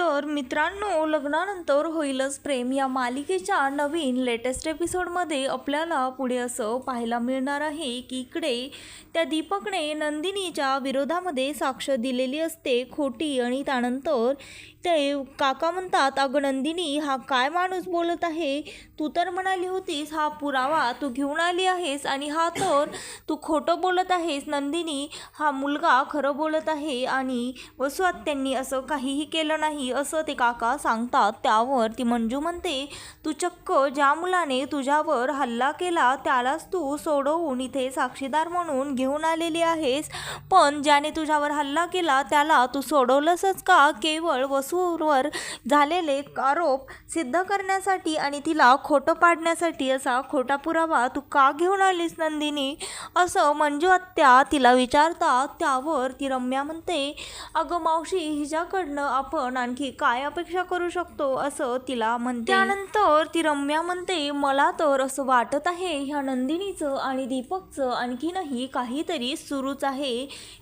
तर मित्रांनो लग्नानंतर होईलच प्रेम. या मालिकेच्या नवीन लेटेस्ट एपिसोडमध्ये आपल्याला पुढे असं पाहायला मिळणार आहे की इकडे त्या दीपकने नंदिनीच्या विरोधामध्ये साक्ष दिलेली असते खोटी आणि त्यानंतर ते काका म्हणतात अगं नंदिनी हा काय माणूस बोलत आहे? तू तर म्हणाली होतीस हा पुरावा तू घेऊन आली आहेस आणि हा तर तू खोटं बोलत आहेस नंदिनी. हा मुलगा खरं बोलत आहे आणि वसुआत त्यांनी असं काहीही केलं नाही असं ते काका सांगतात. त्यावर ती मंजू म्हणते तू चक्क ज्या मुलाने तुझ्यावर हल्ला केला त्यालाच तू सोडवून इथे साक्षीदार म्हणून घेऊन आलेली आहेस. पण ज्याने तुझ्यावर हल्ला केला त्याला तू सोडवलंसच का? केवळ वसूवर झालेले आरोप सिद्ध करण्यासाठी आणि तिला खोटं पाडण्यासाठी असा खोटा पुरावा तू का घेऊन आलीस नंदिनी? असं मंजू आत्या तिला विचारतात त्यावर ती रम्या म्हणते अगं मावशी हिच्याकडनं आपण आणखी काय अपेक्षा करू शकतो? असं तिला म्हणते. त्यानंतर ती रम्या म्हणते मला तर असं वाटत आहे ह्या नंदिनीचं आणि दीपकचं आणखीनही काहीतरी सुरूच आहे.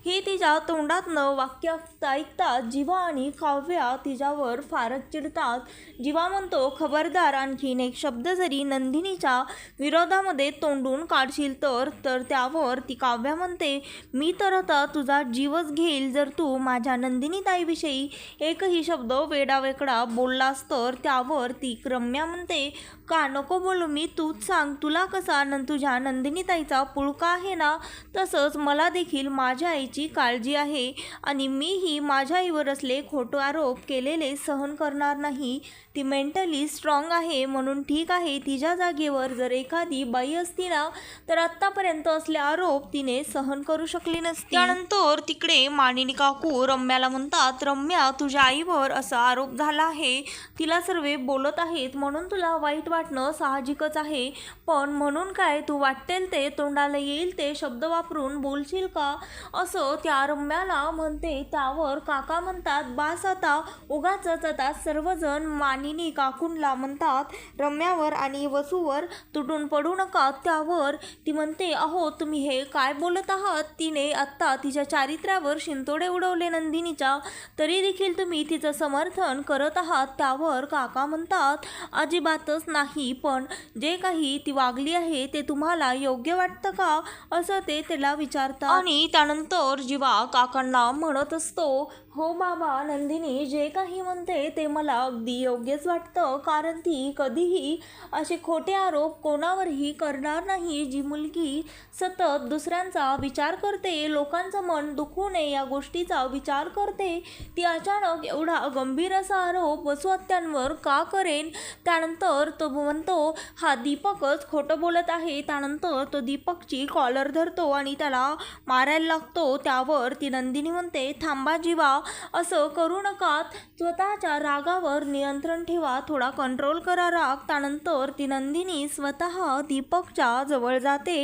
हे तिच्या तोंडातनं वाक्य ऐकतात जीवा आणि काव्या तिच्यावर फारच चिडतात. जीवा म्हणतो खबरदार आणखीन एक शब्द जरी नंदिनीच्या विरोधामध्ये तोंडून काढशील तर तर त्यावर ती काव्या म्हणते मी तर आता तुझा जीवच घेईल. जर तू माझ्या नंदिनीताईविषयी एकही शब्द वेडावेकडा बोललास तर त्यावर ती रम्या म्हणते का? नको बोलू मी. तूच सांग. तुला कसा न तुझ्या नंदिनीताईचा पुळका आहे ना? तसंच मला देखील माझ्या आईची काळजी आहे आणि मीही माझ्या आईवर असले खोटे आरोप केलेले सहन करणार नाही. ती मेंटली स्ट्रॉंग आहे म्हणून ठीक आहे. तिच्या जागेवर जर एखादी बाई असती ना तर आत्तापर्यंत असले आरोप तिने सहन करू शकली नसती. त्यानंतर तिकडे मानिनी काकू रम्याला म्हणतात रम्या तुझ्या आईवर असा आरोप झाला आहे. तिला सर्वे बोलत आहेत म्हणून तुला वाईट वाट वाटणं साहजिकच आहे. पण म्हणून काय तू वाटेल ते तोंडाला येईल ते शब्द वापरून बोलशील का? असं त्या रम्याला म्हणते. त्यावर काका म्हणतात बास आता उगाच आता सर्वजण मानिनी काकूंला म्हणतात. रम्यावर आणि वसूवर तुटून पडू नका. त्यावर ती म्हणते अहो तुम्ही हे काय बोलत आहात? तिने आत्ता तिच्या चारित्र्यावर शिंतोडे उडवले नंदिनीच्या. तरी देखील तुम्ही तिचं समर्थन करत आहात. त्यावर काका म्हणतात अजिबातच नाही. पण जे काही ती वागली आहे ते तुम्हाला योग्य वाटतं का? असं ते त्याला विचारतात. आणि त्यानंतर जीवा काकांना म्हणत असतो हो बाबा नंदिनी जे काही म्हणते ते मला अगदी योग्यच वाटतं. कारण ती कधीही असे खोटे आरोप कोणावरही करणार नाही जी मुलगी सतत दुसऱ्यांचा विचार करते लोकांचं मन दुखू नये या गोष्टीचा विचार करते. ती अचानक एवढा गंभीर असा आरोप वसुहत्यांवर का करेन? त्यानंतर तो म्हणतो हा दीपकच खोटं बोलत आहे. त्यानंतर तो दीपकची कॉलर धरतो आणि त्याला मारायला लागतो. त्यावर ती नंदिनी म्हणते थांबा जीवा असं करू नका. स्वतःच्या रागावर नियंत्रण ठेवा. थोडा कंट्रोल करा राग. त्यानंतर ती नंदिनी स्वतः दीपकच्या जवळ जाते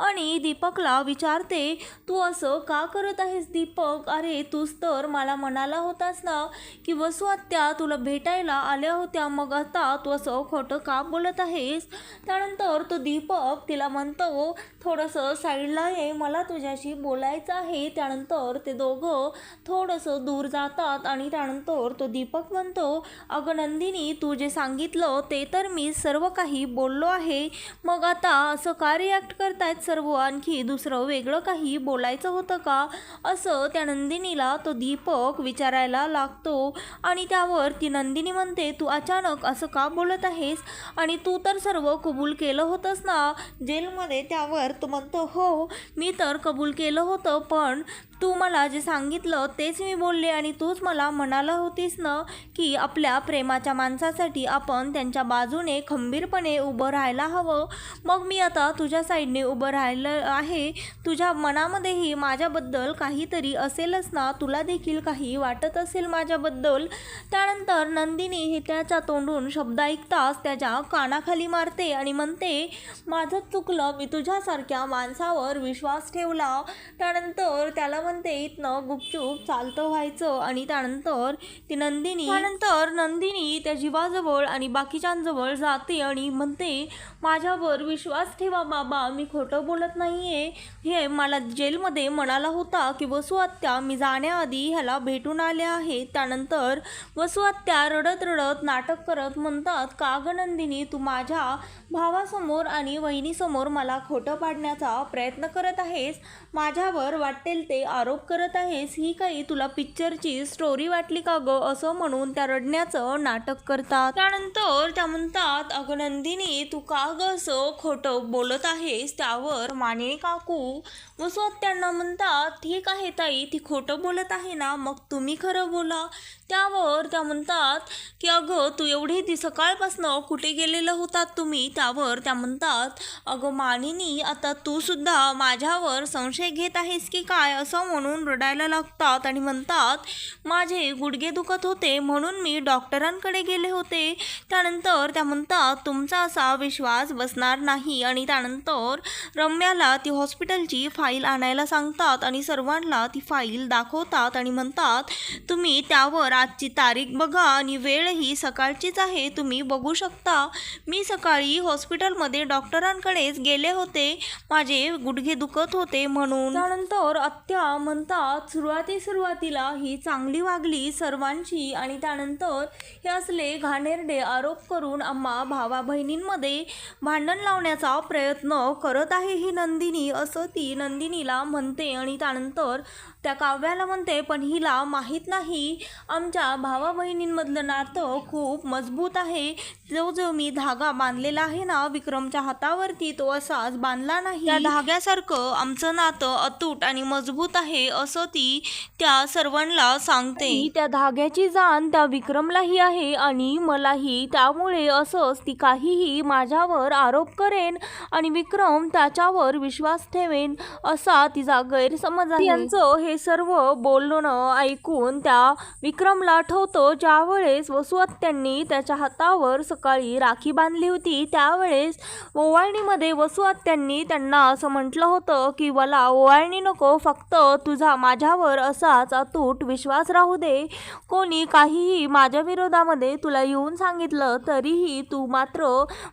आणि दीपकला विचारते तू असं का करत आहेस दीपक? अरे तूच तर मला म्हणाला होतास ना की वसू आत्या तुला भेटायला आल्या होत्या. मग आता तू असं खोटं का बोलत आहेस? त्यानंतर तो दीपक तिला म्हणतो थोडंसं साईडला ये मला तुझ्याशी बोलायचं आहे. त्यानंतर ते दोघं थोडंसं दूर जातात आणि त्यानंतर तो दीपक म्हणतो अगं नंदिनी तू जे सांगितलं ते तर मी सर्व काही बोललो आहे. मग आता असं का रिॲक्ट करतायत सर्व? आणखी दुसरं वेगळं काही बोलायचं होतं का? असं त्या नंदिनीला तो दीपक विचारायला लागतो. आणि त्यावर ती नंदिनी म्हणते तू अचानक असं का बोलत आहेस? आणि तू तर सर्व कबूल केलं होतंस ना? जेलमध्ये त्यावर तो म्हणतो हो मी तर कबूल केलं होतं पण तू मला जे सांगितलं तेच मी बोलले आणि तूच मला म्हणाला होतीस ना की आपल्या प्रेमाच्या माणसासाठी आपण त्यांच्या बाजूने खंबीरपणे उभं राहायला हवं. मग मी आता तुझ्या साईडने उभं राहिलं आहे. तुझ्या मनामध्येही माझ्याबद्दल काहीतरी असेलच ना. तुला देखील काही वाटत असेल माझ्याबद्दल. त्यानंतर नंदिनी हे त्याच्या तोंडून शब्द ऐकताच त्याच्या कानाखाली मारते आणि म्हणते माझं चुकलं. मी तुझ्यासारख्या माणसावर विश्वास ठेवला. त्यानंतर त्याला म्हणते इथनं गुपचूप चालतं व्हायचं आणि त्यानंतर ती नंदिनी त्यानंतर नंदिनी त्या जीवाजवळ आणि बाकीच्यांजवळ जाते आणि म्हणते माझ्यावर विश्वास ठेवा बाबा मी खोटं बोलत नाहीये. हे मला जेलमध्ये म्हणाला होता की वसू आत्या मी जाण्याआधी ह्याला भेटून आले आहे. त्यानंतर वसू आत्या रडत रडत नाटक करत म्हणतात का ग नंदिनी तू माझ्या भावासमोर आणि वहिनीसमोर मला खोटं पाडण्याचा प्रयत्न करत आहेस. माझ्यावर वाटेल ते आरोप करत आहेस ही काही तुला पिक्चरची स्टोरी वाटली का ग? असं म्हणून त्या रडण्याचं नाटक करतात. त्यानंतर त्या म्हणतात अगनंदिनी तू का ग असं खोटं बोलत आहेस? त्यावर माने काकू. वसू त्यांना म्हणतात ठीक आहे ताई ती खोटं बोलत आहे ना मग तुम्ही खरं बोला. त्यावर त्या म्हणतात की अगं तू एवढे ती सकाळपासनं कुठे गेलेलं होतात तुम्ही? त्यावर त्या म्हणतात अगं मानिनी आता तू सुद्धा माझ्यावर संशय घेत आहेस की काय? असं म्हणून रडायला लागतात आणि म्हणतात माझे गुडघे दुखत होते म्हणून मी डॉक्टरांकडे गेले होते. त्यानंतर त्या म्हणतात तुमचा असा विश्वास बसणार नाही. आणि त्यानंतर रम्याला ती हॉस्पिटलची फाईल आणायला सांगतात आणि सर्वांना ती फाईल दाखवतात आणि म्हणतात तुम्ही त्यावर आजची तारीख बघा आणि वेळही सकाळचीच आहे तुम्ही बघू शकता. मी सकाळी हॉस्पिटलमध्ये डॉक्टरांकडेच गेले होते. माझे गुडघे दुखत होते म्हणून. त्यानंतर आत्या म्हणतात सुरुवाती सुरुवातीला ही चांगली वागली सर्वांची आणि त्यानंतर हे असले घाणेरडे आरोप करून आम्हा भावा बहिणींमध्ये भांडण लावण्याचा प्रयत्न करत आहे ही नंदिनी असं ती नंदिनीला म्हणते आणि त्यानंतर त्या काव्याला म्हणते पण हिला माहीत नाही. आमच्या भावा बहिणींमधलं नातं खूप मजबूत आहे. जो जो मी धागा बांधलेला आहे ना विक्रमच्या हातावरती तो असाच बांधला नाही. त्या धाग्यासारखं आमचं नातं अतूट आणि मजबूत आहे असं ती त्या सर्वांना सांगते. त्या धाग्याची जाण त्या विक्रमलाही आहे आणि मलाही. त्यामुळे असंच ती काहीही माझ्यावर आरोप करेन आणि विक्रम त्याच्यावर विश्वास ठेवेन असा तिचा गैरसमज आहे. यांचं हे सर्व बोलणं ऐकून त्या विक्रमला आठवतं ज्यावेळेस वसुआत्यांनी त्याच्या हातावर सकाळी राखी बांधली होती त्यावेळेस ओवाळणीमध्ये वसुआत्यांनी त्यांना असं म्हटलं होतं की मला ओवाळणी नको फक्त तुझा माझ्यावर असाच अतूट विश्वास राहू दे. कोणी काहीही माझ्या विरोधामध्ये तुला येऊन सांगितलं तरीही तू मात्र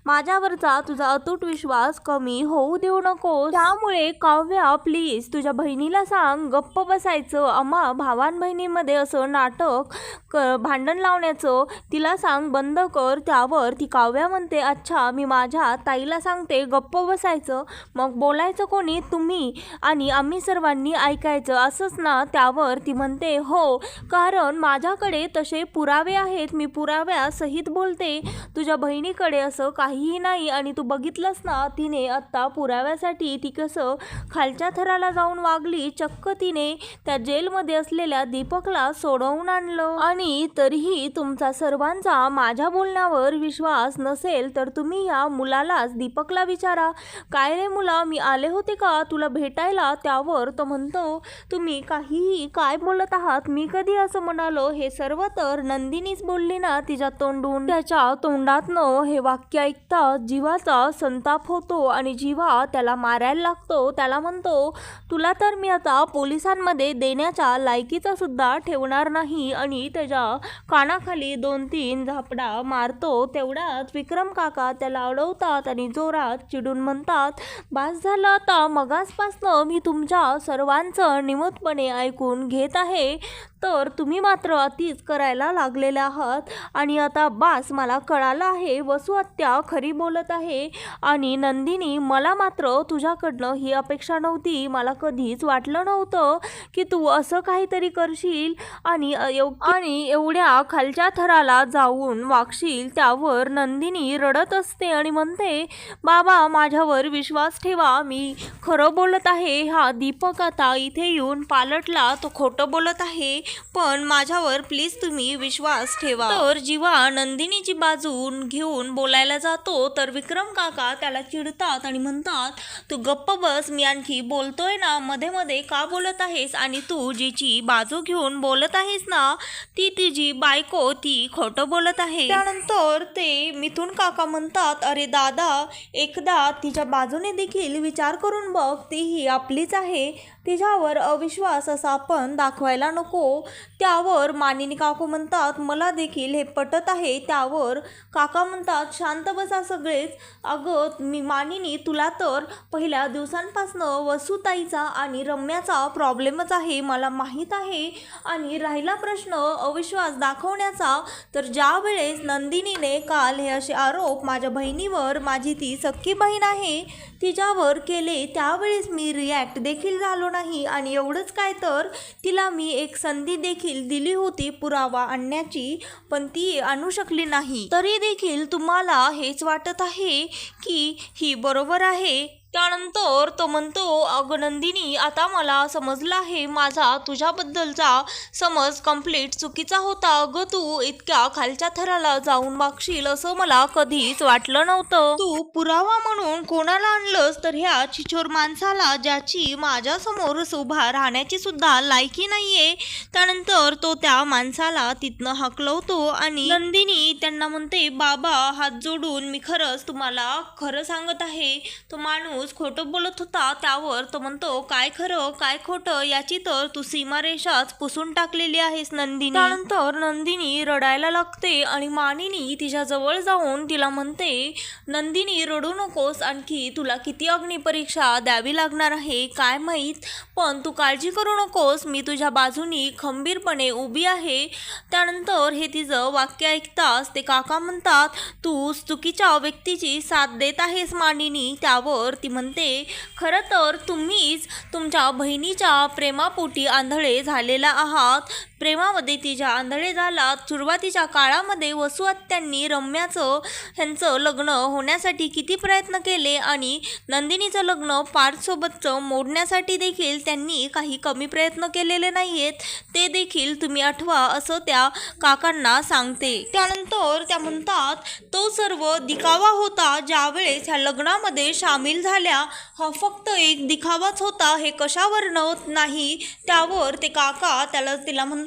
माझ्यावरचा तुझा अतूट विश्वास कमी होऊ देऊ नको त्यामुळे काव्या प्लीज तुझ्या बहिणीला सांग गप्प बसायचं. अम्मा भावान बहिणीमध्ये असं नाटक क भांडण लावण्याचं तिला सांग बंद कर त्यावर. ती काव्या म्हणते अच्छा मी माझ्या ताईला सांगते गप्प बसायचं. मग बोलायचं कोणी? तुम्ही आणि आम्ही सर्वांनी ऐकायचं. असंच ना? त्यावर ती म्हणते हो कारण माझ्याकडे तसे पुरावे आहेत. मी पुराव्यासहित बोलते. तुझ्या बहिणीकडे असं काहीही नाही आणि तू बघितलंस ना तिने आत्ता पुराव्यासाठी ती कसं खालच्या थराला जाऊन वागली? चक्क तिने त्या जेलमध्ये असलेल्या दीपकला सोडवून आणलं. आणि तरीही तुमचा सर्वांचा माझ्या बोलण्यावर विश्वास नसेल तर तुम्ही या मुलालाच दीपकला विचारा. काय रे मुला मी आले होते का? तुला भेटायला? त्यावर तो म्हणतो तुम्ही काहीही काय बोलत आहात? मी कधी असं म्हणालो? हे सर्व तर नंदिनीच बोलली ना तिच्या तोंडून. त्याच्या तोंडातनं हे वाक्य ऐकता जीवाचा संताप होतो आणि जीवा त्याला मारायला लागतो. त्याला म्हणतो तुला तर मी आता पोलिसांना मध्ये देण्याच्या लायकीचा सुद्धा ठेवणार नाही आणि त्याच्या कानाखाली दोन तीन झापडा मारतो. तेवढ्यात विक्रम काका त्याला अडवतात आणि जोरात चिडून म्हणतात बास झालं आता मगासपासनं मी तुमच्या सर्वांचं निमूटपणे ऐकून घेत आहे. तर तुम्ही मात्र अतिच करायला लागलेले आहात आणि आता बास मला कळालं आहे वसुहत्या खरी बोलत आहे आणि नंदिनी मला मात्र तुझ्याकडनं ही अपेक्षा नव्हती मला कधीच वाटलं नव्हतं. की तू असं काहीतरी करशील आणि आणि एवढ्या खालच्या थराला जाऊन वागशील त्यावर नंदिनी रडत असते आणि म्हणते बाबा माझ्यावर विश्वास ठेवा मी खरं बोलत आहे. हा दीपक आता इथे येऊन पालटला तो खोटं बोलत आहे. पण माझ्यावर प्लीज तुम्ही विश्वास ठेवा. तर जेव्हा नंदिनीची बाजू घेऊन बोलायला जातो तर विक्रम काका त्याला चिडतात आणि म्हणतात तू गप्प बस मी आणखी बोलतोय ना मध्ये मध्ये का बोलत आहे? आहेस आणि तू जिची बाजू घेऊन बोलत आहेस ना ती तुझी बायको ती खोटं बोलत आहे. त्यानंतर ते मिथून काका म्हणतात अरे दादा एकदा तिच्या बाजूने देखील विचार करून बघ ती ही आपलीच आहे. तिच्यावर अविश्वास असा आपण दाखवायला नको. त्यावर मानिनी काकू म्हणतात मला देखील हे पटत आहे. त्यावर काका म्हणतात शांत बसा सगळेच. अगं मी मानिनी तुला तर पहिल्या दिवसांपासनं वसुताईचा आणि रम्याचा प्रॉब्लेम प्रॉब्लेमच आहे मला माहीत आहे. आणि राहिला प्रश्न अविश्वास दाखवण्याचा तर ज्या वेळेस नंदिनीने काल हे असे आरोप माझ्या बहिणीवर माझी ती सख्खी बहीण आहे तिच्यावर केले त्यावेळेस मी रिॲक्ट देखील झालो नाही. आणि एवढंच काय तर तिला मी एक संधी देखील दिली होती पुरावा आणण्याची पण ती आणू शकली नाही. तरी देखील तुम्हाला हेच वाटत आहे की ही बरोबर आहे? त्यानंतर तो म्हणतो अगं नंदिनी आता मला समजलं आहे माझा तुझ्याबद्दलचा समज कंप्लीट चुकीचा होता. अगं तू इतक्या खालच्या थराला जाऊन मागशील असं मला कधीच वाटलं नव्हतं. तू पुरावा म्हणून कोणाला आणलंस तर ह्या चिछोर माणसाला ज्याची माझ्यासमोर उभा राहण्याची सुद्धा लायकी नाहीये. त्यानंतर तो त्या माणसाला तिथनं हकलवतो आणि नंदिनी त्यांना म्हणते बाबा हात जोडून मी खरंच तुम्हाला खरं सांगत आहे. तो माणूस खोटं बोलत होता त्यावर तो म्हणतो काय खरं काय खोटं याची तर तू सीमारेषाच पुसून टाकलेली आहेस नंदिनी. त्यानंतर नंदिनी रडायला लागते आणि मानिनी तिच्या जवळ जाऊन तिला म्हणते नंदिनी रडू नकोस आणखी तुला किती अग्निपरीक्षा द्यावी लागणार आहे काय माहीत? पण तू काळजी करू नकोस मी तुझ्या बाजूनी खंबीरपणे उभी आहे. त्यानंतर हे तिचं वाक्य ऐकताच ते काका म्हणतात तू चुकीच्या व्यक्तीची साथ देत आहेस मानिनी. त्यावर ती म्हणते खरं तर तुम्हीच तुमच्या बहिणीच्या प्रेमापोटी आंधळे झालेला आहात. प्रेमामध्ये तिच्या आंधळे झाला. सुरुवातीच्या काळामध्ये वसुहत्यांनी रम्याचं ह्यांचं लग्न होण्यासाठी किती प्रयत्न केले आणि नंदिनीचं लग्न पार्थसोबतचं मोडण्यासाठी देखील त्यांनी काही कमी प्रयत्न केलेले नाही आहेत ते देखील तुम्ही आठवा असं त्या काकांना सांगते. त्यानंतर त्या म्हणतात तो सर्व दिखावा होता ज्यावेळेस ह्या लग्नामध्ये सामील झाल्या. हा फक्त एक दिखावाच होता. हे कशावर नव्हत नाही? त्यावर ते काका त्याला तिला म्हणतात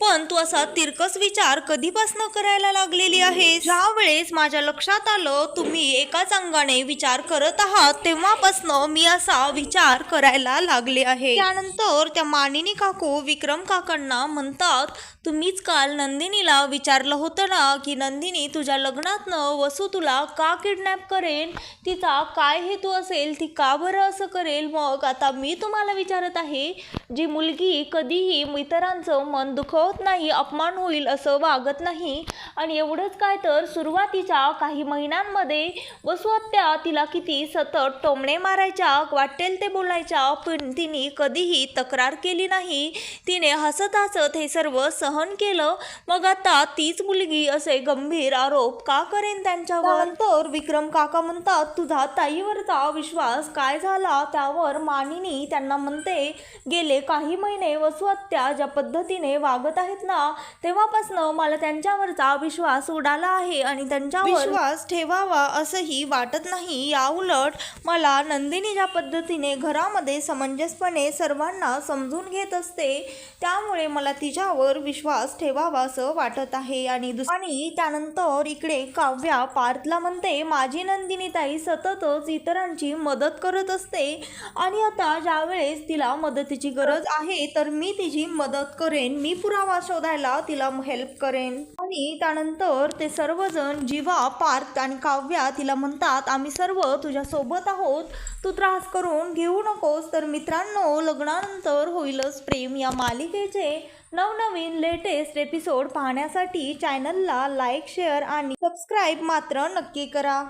पण तू असा तिरकस विचार कधीपासनं करायला लागलेली आहे ज्या वेळेस माझ्या लक्षात आलं तुम्ही एकाच अंगाने विचार करत आहात तेव्हापासनं मी असा विचार करायला लागले आहे. त्यानंतर त्या मानिनी काकू विक्रम काकांना म्हणतात तुम्हीच काल नंदिनीला विचारलं होतं ना की नंदिनी तुझ्या लग्नातनं वसू तुला का किडनॅप करेन तिचा काय हेतू असेल? ती का बरं असं करेल? मग आता मी तुम्हाला विचारत आहे जी मुलगी कधीही इतरांचं मन दुखवत नाही अपमान होईल असं वागत नाही. आणि एवढंच काय तर सुरुवातीच्या काही महिन्यांमध्ये वसुहत्या तिला किती सतत टोमणे मारायच्या वाटेल ते बोलायच्या पण तिने कधीही तक्रार केली नाही. तिने हसत हसत हे सर्व सहन केलं. मग आता तीच मुलगी असे गंभीर आरोप का करेन त्यांच्यावर? तर विक्रम काका म्हणतात तुझा ताईवरचा विश्वास काय झाला? त्यावर मानिनी त्यांना म्हणते गेले काही महिने वसुहत्या ज्या पद्धती पद्धतीने वागत आहेत ना तेव्हापासनं मला त्यांच्यावरचा विश्वास उडाला आहे आणि त्यांच्यावर विश्वास ठेवावा असंही वाटत नाही. याउलट मला नंदिनी ज्या पद्धतीने घरामध्ये समंजसपणे सर्वांना समजून घेत असते त्यामुळे मला तिच्यावर विश्वास ठेवावा असं वाटत आहे. आणि आणि त्यानंतर इकडे काव्या पार्थला म्हणते माझी नंदिनी ताई सततच इतरांची मदत करत असते आणि आता ज्यावेळेस तिला मदतीची गरज आहे तर मी तिची मदत करेन. करेन मी पुरावा शोधायला तिला हेल्प करेन. आणि त्यानंतर ते सर्वजण जीवा पार्थ आणि काव्या तिला म्हणतात आम्ही सर्व तुझ्या सोबत आहोत. तू त्रास करून घेऊ नकोस तर मित्रांनो लग्नानंतर होईलच प्रेम. या मालिकेचे नवनवीन लेटेस्ट एपिसोड पाहण्यासाठी चॅनलला लाईक शेअर आणि सबस्क्राईब मात्र नक्की करा.